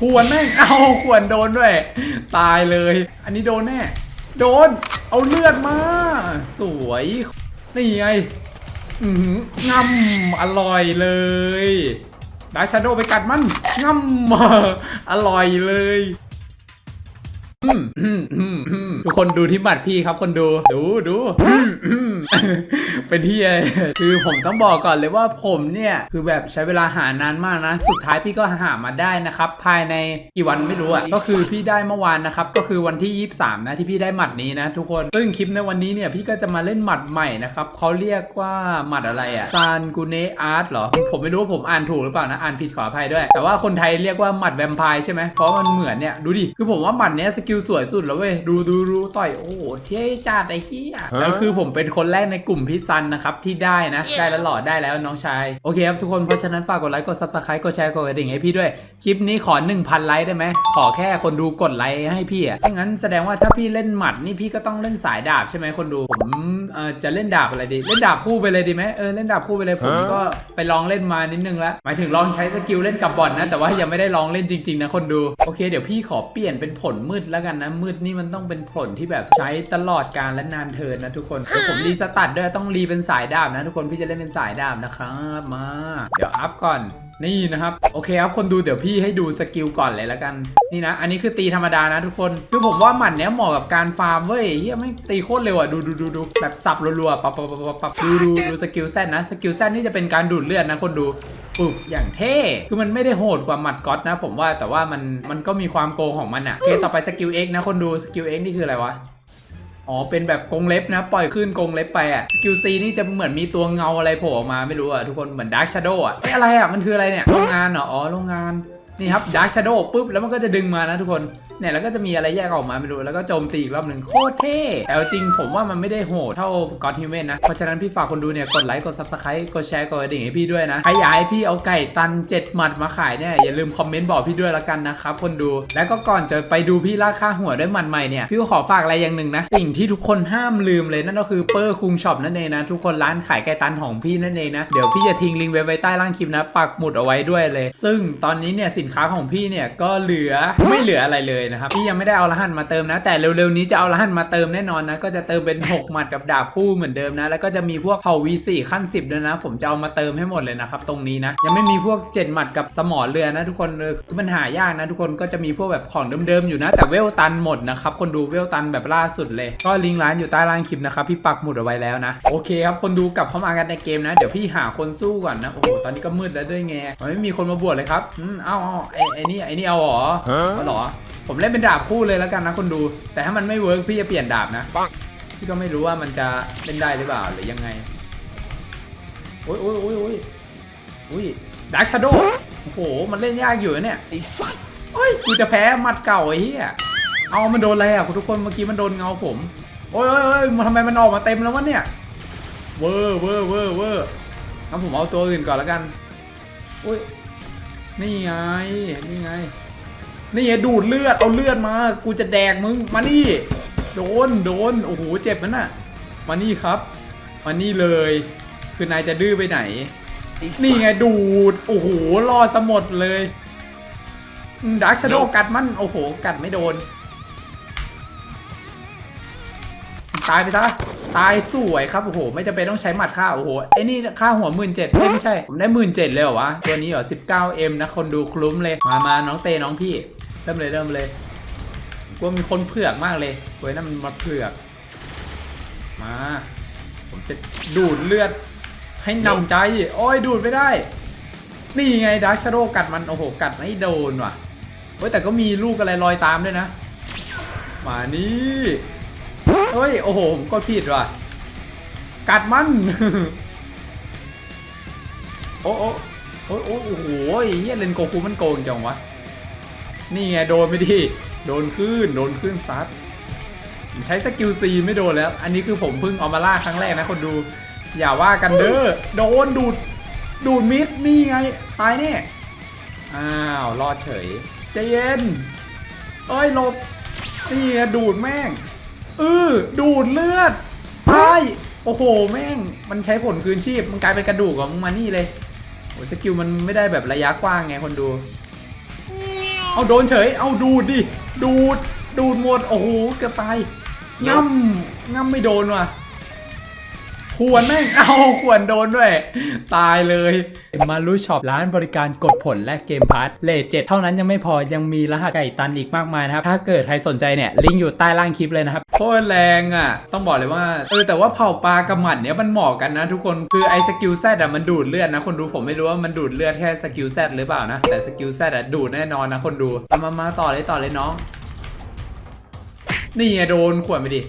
ขวนแม่ง เอาขวนโดนด้วย ตายเลย อันนี้โดนแน่ โดน เอาเลือดมา สวย นี่ไงอือหืองำอร่อยเลยดาชาโดไปกัดมันงำอร่อยเลย ทุกคนดูที่บัตรพี่ครับคนดู ดูดูเป็นที่อะไรคือผมต้องบอกก่อนเลยว่าผมเนี่ย คือแบบใช้เวลาหานานมากนะ สุดท้ายพี่ก็หามาได้นะครับ ภายในกี่วันไม่รู้อะก็คือพี่ได้เมื่อวานนะครับ ก็คือวันที่ 23 นะที่พี่ได้หมัดนี้นะ ทุกคนซึ่งคลิปในวันนี้เนี่ย พี่ก็จะมาเล่นหมัดใหม่นะครับเขาเรียกว่าหมัดอะไรอะซานกูเนอาร์ตเหรอ ผมไม่รู้ว่าผมอ่านถูกหรือเปล่านะอ่านผิดขออภัยด้วย แต่ว่าคนไทยเรียกว่าหมัดแวมไพร์ใช่ไหมเพราะมันเหมือนเนี่ยดูดิคือผมว่าหมัดเนี้ยสกลสวยสุดแล้วเว้ยดูดูดูต่อยโอ้โหเท่จัดไอ้เหี้ยแล้วคือผมเป็นคนแรกในกลุ่มพี่ซันนะครับที่ได้นะได้แล้วหล่อได้แล้วน้องชายโอเคครับทุกคนเพราะฉะนั้นฝากกดไลค์กด subscribe กดแชร์กดกระดิ่งให้พี่ด้วยคลิปนี้ขอ 1,000 ไลค์ได้ไหมขอแค่คนดูกดไลค์ให้พี่อะถ้างั้นแสดงว่าถ้าพี่เล่นหมัดนี่พี่ก็ต้องเล่นสายดาบใช่ไหมคนดูผมเอ่อจะเล่นดาบอะไรดีเล่นดาบคู่ไปเลยดีไหมเออเล่นดาบคู่ไปเลยผมก็ไปลองเล่นมานิดนึงแล้วหมายถึงลองใช้สกิลเล่นกับบอลนะแต่ว่ายังไม่ได้ลองเล่นจริงๆนะคนดูโอเค เดี๋ยวพี่ขอเปลี่ยนเป็นผลมืดแล้วกันนะมืดนี่มันต้องเป็นผลที่แบบใช้ตลอดการและนานเทินนะทุกคนเดี๋ยวผมรีสตาร์ทด้วยต้องรีเป็นสายดาบนะทุกคนพี่จะเล่นเป็นสายดาบนะครับมา เดี๋ยวอัพก่อน นี่นะครับ โอเคครับคนดูเดี๋ยวพี่ให้ดูสกิลก่อนเลยแล้วกัน นี่นะ อันนี้คือตีธรรมดานะทุกคน คือผมว่าหมัดเนี้ยเหมาะกับการฟาร์มเว้ยเฮียไม่ตีโคตรเร็วอะ ดูดูดูดูแบบสับรัวๆปับปับปับปับปับดูดูดูสกิลแซดนะ สกิลแซดนี่จะเป็นการดูดเลือดนะคนดูปุ๊บอย่างเท่ คือมันไม่ได้โหดกว่าหมัดก๊อตนะ ผมว่าแต่ว่ามันมันก็มีความโกของมันอะโอเคต่อไปสกิล X นะคนดูสกิล X นี่คืออะไรวะ อ๋อ เป็นแบบกงเล็บนะ ปล่อยขึ้นกงเล็บไปอะ QC นี่จะเหมือนมีตัวเงาอะไรโผล่ออกมาไม่รู้อะทุกคนเหมือน Dark Shadow อะเอ้อะไรอะมันคืออะไรเนี่ยโรงงานเหรออ๋อโรงงาน นี่ครับ Dark Shadow ปุ๊บแล้วมันก็จะดึงมานะทุกคนเนี่ยแล้วก็จะมีอะไรแยกออกมาไม่รู้แล้วก็โจมตีอีกรอบหนึ่งโคตรเท่แต่เอาจริงผมว่ามันไม่ได้โหดเท่า God Human นะ เพราะฉะนั้นพี่ฝากคนดูเนี่ย กดไลค์ กด Subscribe กดแชร์ กดกระดิ่งให้พี่ด้วยนะใครอยากให้พี่เอาไก่ตัน 7 หมัดมาขายเนี่ย อย่าลืมคอมเมนต์บอกพี่ด้วยละกันนะครับคนดู แล้วก็ก่อนจะไปดูพี่ราคาหัวด้วยหมัดใหม่เนี่ย พี่ก็ขอฝากอะไรอย่างหนึ่งนะสิ่งที่ทุกคนห้ามลืมเลยนั่นก็คือเปอร์คุงช็อปนั่นเองนะทุกคนร้านขายไก่ตันของพี่นั่นเองนะเดี๋ยวพี่จะทิ้งลิงก์ไว้ใต้ล่างคลิปนะปักหมุดเอาไว้ด้วยเลย ซึ่งตอนนี้เนี่ยสินค้าของพี่เนี่ยก็เหลือไม่เหลืออะไรเลยนะครับพี่ยังไม่ได้เอารหัสมาเติมนะ แต่เร็วๆนี้จะเอารหัสมาเติมแน่นอนนะก็จะเติมเป็น 6 หมัดกับดาบคู่เหมือนเดิมนะ แล้วก็จะมีพวกเผ่า V4 ขั้น 10ด้วยนะ ผมจะเอามาเติมให้หมดเลยนะครับตรงนี้นะยังไม่มีพวก 7 หมัดกับสมอเรือนะทุกคนเออคือมันหายากนะ ทุกคนก็จะมีพวกแบบของเดิมๆอยู่นะ แต่เวลตันหมดนะครับคนดูเวลตันแบบล่าสุดเลย ก็ลิงก์ร้านอยู่ใต้ล่างคลิปนะครับพี่ปักหมุดเอาไว้แล้วนะโอเคครับคนดูกลับเข้ามากันในเกมนะ เดี๋ยวพี่หาคนสู้ก่อนนะโอ้โหตอนนี้ก็มืดแล้วด้วยไงไม่มีคนมาบวชเลยครับอืมเอาไอ้ไอ้นี่ไอ้นี่เอาเหรอเอาเหรอ ผมเล่นเป็นดาบคู่เลยแล้วกันนะคนดู แต่ถ้ามันไม่เวิร์กพี่จะเปลี่ยนดาบนะพี่ก็ไม่รู้ว่ามันจะเล่นได้หรือเปล่าหรือยังไงโอ้ยโอ้ยโอ้ยโอ้ยอุ้ยดาร์คชาโดโอ้โห มันเล่นยากอยู่นะเนี่ยไอ้สัตว์โอ้ยกูจะแพ้หมัดเก่าไอ้เหี้ยเอามันโดนอะไรอะคุณทุกคนเมื่อกี้มันโดนเงาผมโอ้ยโอ้ยโอ้ยมันทำไมมันออกมาเต็มแล้ววะเนี่ยเวอร์เวอร์เวอร์เวอร์งั้นผมเอาตัวอื่นก่อนแล้วกันอุ้ย นี่ไง นี่ไง นี่ไงดูดเลือด เอาเลือดมา กูจะแดกมึง มานี่ โดน โดน โอ้โห เจ็บมันน่ะ มานี่ครับ มานี่เลย คือนายจะดื้อไปไหน นี่ไงดูด โอ้โห รอดสมดเลยดาร์คชาโดกัดมัน โอ้โห กัดไม่โดน ตายไปซะ ตายสวยครับโอ้โหไม่จำเป็นต้องใช้หมัดค่าโอ้โหไอ้นี่ค่าหัวหมื่นเจ็ดไม่ใช่ผมได้หมื่นเจ็ดเลยเหรอวะตัวนี้เหรอสิบเก้าเอ็มนะคนดูคลุ้มเลยมามาน้องเตน้องพี่เริ่มเลยเริ่มเลยกลัวมีคนเผือกมากเลยเว้ยนั่นมันมาเผือกมา ผมจะดูดเลือดให้นำใจ โอ้ยดูดไม่ได้ นี่ไงดาร์ชโดกัดมัน โอ้โห กัดไม่โดนว่ะ เฮ้ย แต่ก็มีลูกอะไรลอยตามด้วยนะ มานี่ เฮ้ย โอ้โหผมก็ผิดว่ะ กัดมัน โอ้โอ้โอ้โอ้โอ้โหเฮียเลนโกคูมันโกงจังวะ นี่ไงโดนไปดิโดนขึ้น โดนขึ้นซัดใช้สกิลซีไม่โดนแล้ว อันนี้คือผมเพิ่งเอามาล่าครั้งแรกนะคนดู อย่าว่ากันเด้อ โดนดูด ดูดมิดนี่ไง ตายแน่ อ้าว รอดเฉยใจเย็น เอ้ยหลบนี่ไงดูดแม่ง เออดูดเลือดตายโอ้โห แม่ง มันใช้ผลคืนชีพ มันกลายเป็นกระดูกของมึงมานี่เลยโอ้สกิลมันไม่ได้แบบระยะกว้างไงคนดู เอาโดนเฉย เอาดูดดิ ดูด ดูดหมด โอ้โห เกือบตายง่ำง่ำไม่โดนว่ะ ควรแม่ง เอาควรโดนด้วย ตายเลยมารู้ช็อปร้านบริการกดผลและเกมพาร์ทเลทเจ็ดเท่านั้นยังไม่พอยังมีรหัสไก่ตันอีกมากมายนะครับ ถ้าเกิดใครสนใจเนี่ยลิงก์อยู่ใต้ล่างคลิปเลยนะครับโคตรแรงอะ ต้องบอกเลยว่าเออแต่ว่าเผ่าปลากระหมัดเนี่ยมันเหมาะกันนะทุกคนคือไอ้สกิลแซดอะมันดูดเลือดนะ คนดูผมไม่รู้ว่ามันดูดเลือดแค่สกิลแซดหรือเปล่านะ แต่สกิลแซดอะดูดแน่นอนนะคนดูเอามา มาต่อเลยต่อเลยน้องนี่ไงโดนขวนไปดิ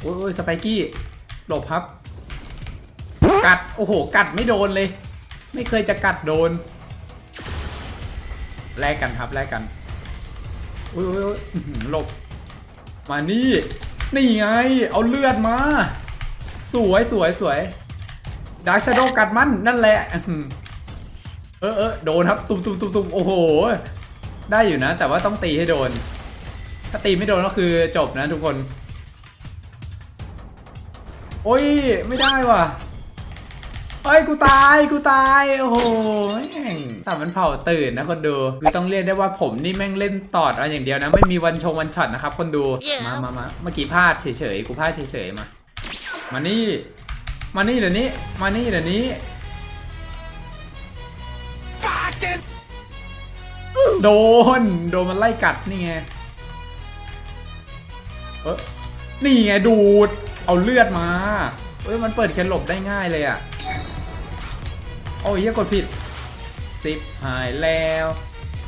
โอ้ยโอ้ยสไปกี้ หลบครับ กัด โอ้โห กัดไม่โดนเลย ไม่เคยจะกัดโดน แลกกันครับ แลกกันโอ้ยโอ้ยหลบ มานี่ นี่ไง เอาเลือดมา สวยสวยสวยดาร์ชโดกัดมันนั่นแหละ เออเออโดนครับ ตุมตุ่มตุ่มตุ่มโอ้โห ได้อยู่นะ แต่ว่าต้องตีให้โดน ถ้าตีไม่โดนก็คือจบนะทุกคน โอ้ย ไม่ได้ว่ะเฮ้ย กูตาย กูตาย โอ้โหแม่งแต่มันเผาตื่นนะคนดู คือต้องเรียกได้ว่าผมนี่แม่งเล่นตอดเอาอย่างเดียวนะ ไม่มีวันชงวันช็อตนะครับคนดู มามามาเมื่อกี้พลาดเฉยๆ กูพลาดเฉยๆ มา มานี่ มานี่เดี๋ยวนี้ มานี่เดี๋ยวนี้ โดน โดนมันไล่กัดนี่ไง เออนี่ไงดูด เอาเลือดมาเอ้ยมันเปิดแคนหลบได้ง่ายเลยอะ่ะ โอ้ยเหี้ยกดผิดสิบหายแล้ว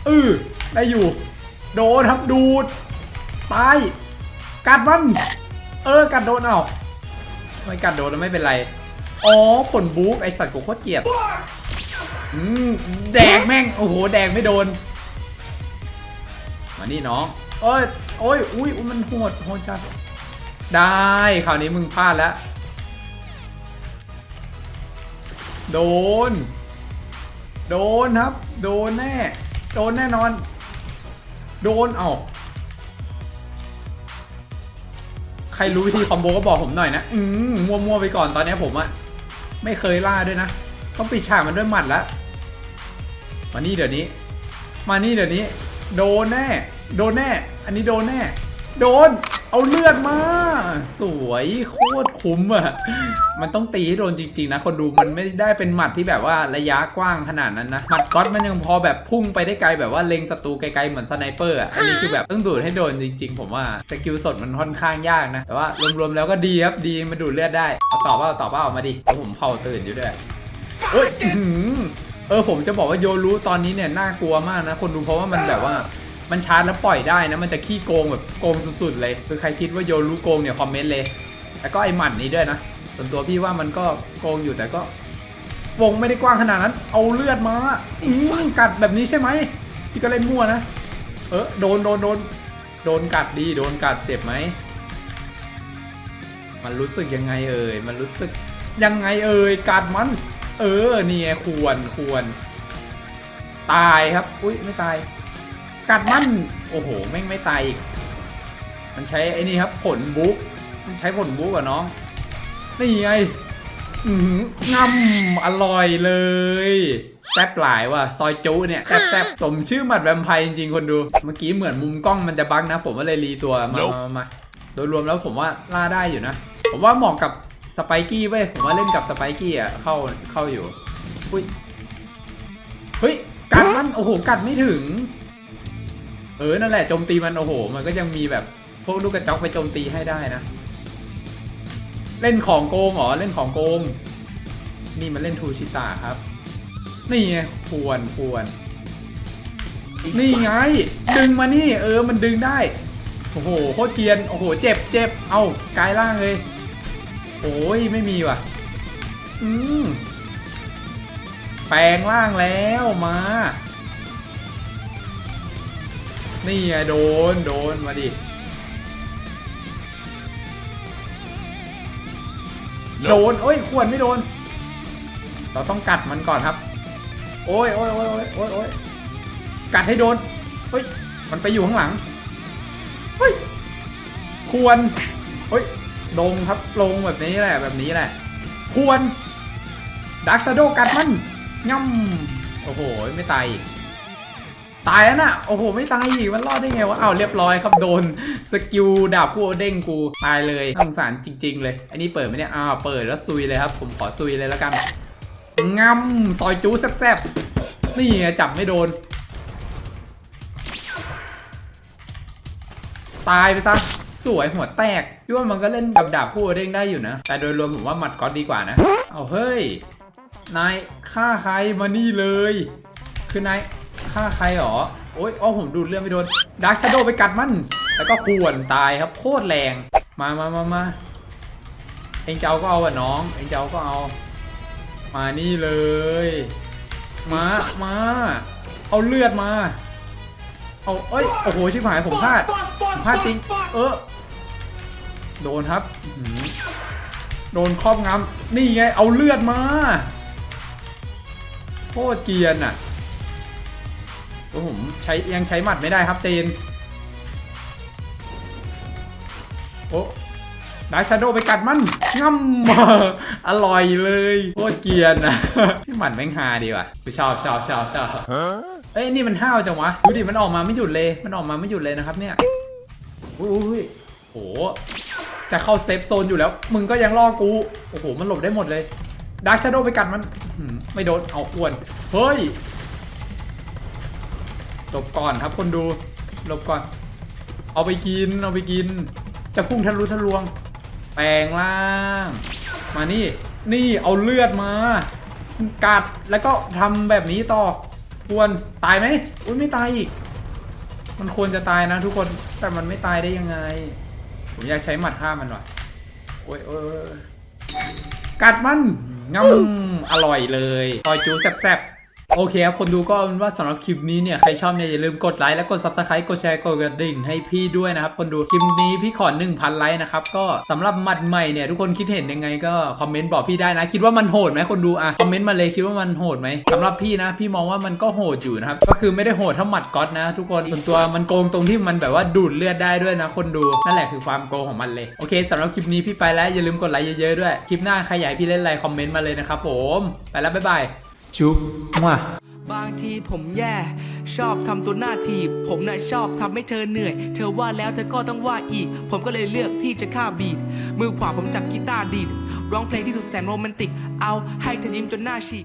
เออได้อยู่ โดนครับดูด ตาย กัดมัน เออ กัดโดนเอาไม่กัดโดนไม่เป็นไร อ๋อผลบุ๊กไอสัตว์กูโคตรเกลียดอืมแดกแม่ง โอ้โห แดกไม่โดน มานี่น้อง เอ้ย โอ้ย อุ้ยมันโหดโหดจัด ได้คราวนี้มึงพลาดแล้ว โดน โดนครับ โดนแน่ โดนแน่นอน โดนเอาใครรู้วิธีคอมโบก็บอกผมหน่อยนะ อืมมั่วๆไปก่อนตอนนี้ผมอะไม่เคยล่าด้วยนะ ต้องปิดฉากมันด้วยหมัดแล้วมานี่เดี๋ยวนี้ มานี่เดี๋ยวนี้ โดนแน่ โดนแน่ อันนี้โดนแน่ โดน เอาเลือดมา สวยโคตรคุ้มอะ มันต้องตีให้โดนจริง ๆ นะ คนดูมันไม่ได้เป็นหมัดที่แบบว่าระยะกว้างขนาดนั้นนะ หมัดก๊อตมันยังพอแบบพุ่งไปได้ไกลแบบว่าเล็งศัตรูไกลๆเหมือนสไนเปอร์อะ อันนี้คือแบบต้องดูดให้โดนจริง ๆ ผมว่าสกิลสดมันค่อนข้างยากนะ แต่ว่ารวมๆแล้วก็ดีครับดีมาดูดเลือดได้เอาต่อเปล่าต่อเปล่ามาดิเพราผมเผาตื่นอยู่ด้วยเอ้ยอื้อหือเออผมจะบอกว่าโยรู้ตอนนี้เนี่ยน่ากลัวมากนะ คนดูเพราะว่ามันแบบว่า มันชาร์จแล้วปล่อยได้นะ มันจะขี้โกงแบบโกงสุดๆเลย คือใครคิดว่าโยรู้โกงเนี่ยคอมเมนต์เลย แล้วก็ไอหมันนี้ด้วยนะ ส่วนตัวพี่ว่ามันก็โกงอยู่แต่ก็ วงไม่ได้กว้างขนาดนั้น เอาเลือดมาอืมกัดแบบนี้ใช่ไหมพี่ก็เล่นมั่วนะ เออโดนโดนโดนโดนกัดดี โดนกัดเจ็บไหม มันรู้สึกยังไงเอ่ย มันรู้สึกยังไงเอ่ย กัดมัน เออ นี่ควรควร ตายครับ อุ้ยไม่ตาย กัดมันโอ้โหแม่งไม่ตายอีก มันใช้ไอ้นี่ครับผลบุ๊กมันใช้ผลบุ๊กอะน้องนี่ไงอือหืองำอร่อยเลยแซ่บหลายว่ะซอยจุเนี่ยแซ่บแซ่บสมชื่อหมัดแวมไพร์จริงๆคนดู เมื่อกี้เหมือนมุมกล้องมันจะบั๊กนะ ผมก็เลยรีตัวมามามามาโดยรวมแล้วผมว่าล่าได้อยู่นะ ผมว่าเหมาะกับสไปกี้เว้ยผมว่าเล่นกับสไปกี้อะเข้าเข้าอยู่อุ้ยเฮ้ยกัดมันโอ้โหกัดไม่ถึง เออ นั่นแหละโจมตีมันโอ้โห มันก็ยังมีแบบพวกลูกกระจอกไปโจมตีให้ได้นะ เล่นของโกงเหรอ เล่นของโกง นี่มันเล่นทูชิตาครับ นี่ไงควรควร นี่ไง ดึงมานี่ เออ มันดึงได้ โอ้โห โคตรเกียน โอ้โห เจ็บเจ็บ เอากายล่างเลย โอ้ย ไม่มีว่ะ อืมแปลงร่างแล้วมา นี่ไงโดน โดน มาดิ โดนโอ้ย ควรไม่โดน เราต้องกัดมันก่อนครับ โอ้ยโอ้ยโอ้ยโอ้ยโอ้ยโอ้ยกัดให้โดนเฮ้ย มันไปอยู่ข้างหลัง เฮ้ย ควรเฮ้ย ลงครับ ลงแบบนี้แหละ แบบนี้แหละ ควรดักชาโดกัดมันง่ำโอ้โห ไม่ตายอีก ตายแล้วน่ะ โอ้โห ไม่ตายอีก มันรอดได้ไงวะอ้าวเรียบร้อยครับโดน สกิลดาบคู่เด้งกู ตายเลยน่าสงสารจริง ๆ เลย อันนี้เปิดไหมเนี่ย อ้าว เปิดแล้วซุยเลยครับ ผมขอซุยเลยแล้วกันงำซอยจูแซ่บๆ นี่จับไม่โดน ตายไปซะสวยหัวแตกพี่ว่ามันก็เล่นกับดาบคู่เด้งได้อยู่นะ แต่โดยรวมผมว่าหมัดก๊อตดีกว่านะ เอาเฮ้ย นายฆ่าใครมานี่เลย คือนาย ฆ่าใครหรอ โอ๊ยอ๋อผมดูดเรื่องไม่โดนดาร์คชาโดไปกัดมัน แล้วก็ควรตายครับโคตรแรง มามามามาเองเจ้าก็เอาอะน้อง เองเจ้าก็เอา มานี่เลย มา มา เอาเลือดมา เอาเอ้ย โอ้โห ชิบหายผมพลาดผมพลาดจริง เออ โดนครับ โดนครอบงำนี่ไง เอาเลือดมา โคตรเกียนอะ ผมใช้ยังใช้หมัดไม่ได้ครับเจนโอ้ได้ชาโดไปกัดมันง่ำอร่อยเลยโคตรเกียนอะพี่หมัดแม่งฮาดีว่ะกูชอบชอบชอบชอบเอ้ยนี่มันห้าวจังวะดูดิมันออกมาไม่หยุดเลยมันออกมาไม่หยุดเลยนะครับเนี่ยอุ้ยโหจะเข้าเซฟโซนอยู่แล้ว มึงก็ยังล่อกูโอ้โหมันหลบได้หมดเลยดาร์ชาโดไปกัดมันไม่โดนเอาอ้วนเฮ้ย หลบก่อนครับคนดูหลบก่อน เอาไปกินเอาไปกิน จะพุ่งทะลุทะลวง แปลงล่าง มานี่นี่เอาเลือดมา กัดแล้วก็ทำแบบนี้ต่อควรตายไหมอุ้ยไม่ตายอีก มันควรจะตายนะทุกคนแต่มันไม่ตายได้ยังไง ผมอยากใช้หมัดฆ่ามันว่ะโอ้ยโอ้ยโอ้ยกัดมันงำอร่อยเลยซอยจูแซ่บๆ โอเคครับ คนดูก็ว่าสำหรับคลิปนี้เนี่ย ใครชอบเนี่ย อย่าลืมกดไลค์และกด subscribe กดแชร์กดกระดิ่งให้พี่ด้วยนะครับ คนดูคลิปนี้พี่ขอ 1,000 ไลค์นะครับ ก็สำหรับหมัดใหม่เนี่ย ทุกคนคิดเห็นยังไงก็คอมเมนต์บอกพี่ได้นะ คิดว่ามันโหดไหมคนดูอะคอมเมนต์มาเลยคิดว่ามันโหดไหมสำหรับพี่นะ พี่มองว่ามันก็โหดอยู่นะครับก็คือไม่ได้โหดเท่าหมัดก๊อตนะ ทุกคนส่วนตัวมันโกงตรงที่มันแบบว่าดูดเลือดได้ด้วยนะ คนดูนั่นแหละคือความโกงของมันเลยโอเคสำหรับคลิปนี้พี่ไปแล้วอย่าลืมกดไลค์เยอะๆด้วยคลิปหน้าใครอยากให้พี่เล่นอะไรคอมเมนต์มาเลยนะครับผมไปแล้วบ๊ายบาย จุ๊บมั่วบางทีผมแย่ ชอบทำตัวหน้าทีบผมน่ะชอบทำให้เธอเหนื่อย เธอว่าแล้วเธอก็ต้องว่าอีก ผมก็เลยเลือกที่จะฆ่าบีดมือขวาผมจับกีตาร์ดีดร้องเพลงที่สุดแสนโรแมนติก เอาให้เธอยิ้มจนหน้าฉีก